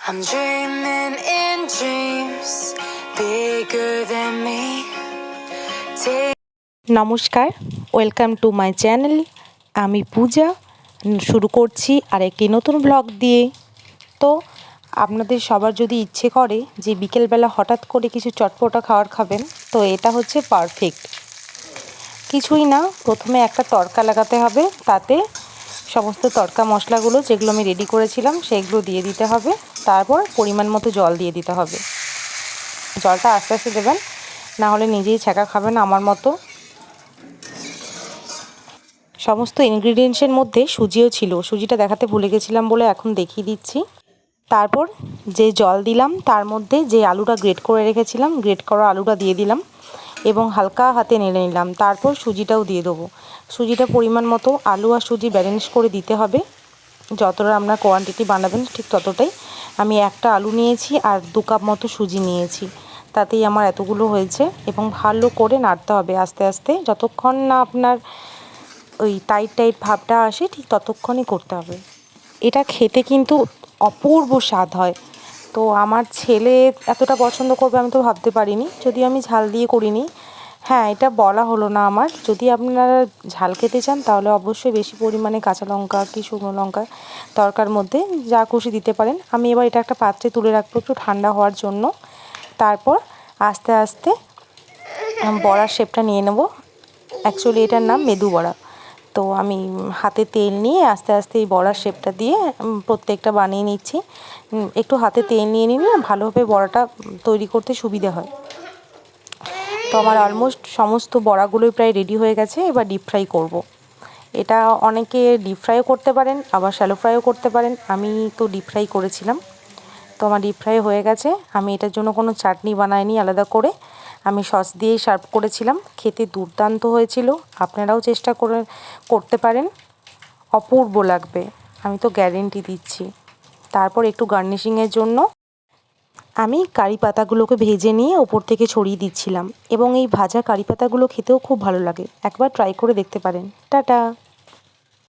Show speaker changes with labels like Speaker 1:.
Speaker 1: I'm dreaming in dreams, bigger than me. Take
Speaker 2: নমস্কার welcome to my channel আমি পূজা শুরু করছি আর একটি নতুন ব্লগ দিয়ে। তো, আপনাদের সবার যদি ইচ্ছে করে যে বিকেলবেলা হঠাৎ করে কিছু চটপটা খাবার খাবেন, তো এটা হচ্ছে পারফেক্ট কিছুই না, প্রথমে একটা তড়কা লাগাতে হবে, তাতে সমস্ত তড়কা মশলাগুলো যেগুলো আমি রেডি করেছিলাম, সেগুলো দিয়ে দিতে হবে। তারপর পরিমাণ মতো জল দিয়ে দিতে হবে। জলটা আস্তে আস্তে দেবেন, না হলে নিজেই ছ্যাঁকা খাবেন আমার মতো। সমস্ত ইনগ্রিডিয়েন্টসের মধ্যে সুজিও ছিল। সুজিটা দেখাতে ভুলে গেছিলাম বলে এখন দেখিয়ে দিচ্ছি। তারপর যে জল দিলাম, তার মধ্যে যে আলুটা গ্রেট করে রেখেছিলাম গ্রেট করা আলুটা দিয়ে দিলাম। এবং হালকা হাতে নেড়ে নিলাম। তারপর সুজিটাও দিয়ে দেবো। সুজিটা পরিমাণ মতো আলু আর সুজি ব্যালেন্স করে দিতে হবে। যতটা আপনার কোয়ান্টিটি বানাবেন ঠিক ততটাই। আমি একটা আলু নিয়েছি আর দু কাপ মতো সুজি নিয়েছি। তাতেই আমার এতগুলো হয়েছে এবং ভালো করে নাড়তে হবে আস্তে আস্তে। যতক্ষণ না আপনার ওই টাইট টাইট ভাবটা আসে ঠিক ততক্ষণই করতে হবে। এটা খেতে কিন্তু অপূর্ব স্বাদ হয়। তো আমার ছেলে এতটা পছন্দ করবে আমি তো ভাবতে পারিনি। যদি আমি ঝাল দিয়ে করিনি। হ্যাঁ এটা বলা হলো না আমার। যদি আপনারা ঝাল খেতে চান, তাহলে অবশ্যই বেশি পরিমাণে কাঁচা লঙ্কা কি শুকনো লঙ্কা তরকার মধ্যে যা খুশি দিতে পারেন। আমি এবার এটা একটা পাত্রে তুলে রাখব একটু ঠান্ডা হওয়ার জন্য। তারপর আস্তে আস্তে, বড়ার শেপটা নিয়ে নেব। অ্যাকচুয়ালি এটার নাম মেদু বড়া। তো আমি হাতে তেল নিয়ে আস্তে আস্তে এই বড়ার শেপটা দিয়ে প্রত্যেকটা বানিয়ে নিচ্ছি। একটু হাতে তেল নিয়ে নিলে ভালোভাবে বড়াটা তৈরি করতে সুবিধে হয়। তো আমার অলমোস্ট সমস্ত বড়াগুলোই প্রায় রেডি হয়ে গেছে, এবার ডিপ ফ্রাই করব। এটা অনেকে ডিপ ফ্রাইও করতে পারেন, আবার শ্যালো ফ্রাইও করতে পারেন। আমি তো ডিপ ফ্রাই করেছিলাম। তো আমার ডিপ ফ্রাই হয়ে গেছে। আমি এটার জন্য কোনো চাটনি বানাইনি আলাদা করে। আমি সস দিয়েই সার্ভ করেছিলাম। খেতে দুর্দান্ত হয়েছিল। আপনারাও চেষ্টা করে, করতে পারেন। অপূর্ব লাগবে। আমি তো গ্যারেন্টি দিচ্ছি। তারপর একটু গার্নিশিংয়ের জন্য আমি কারি পাতাগুলোকে ভেজে নিয়ে ওপর থেকে ছড়িয়ে দিচ্ছিলাম এবং এই ভাজা কারি পাতাগুলো খেতেও খুব ভালো লাগে। একবার ট্রাই করে দেখতে পারেন। টাটা!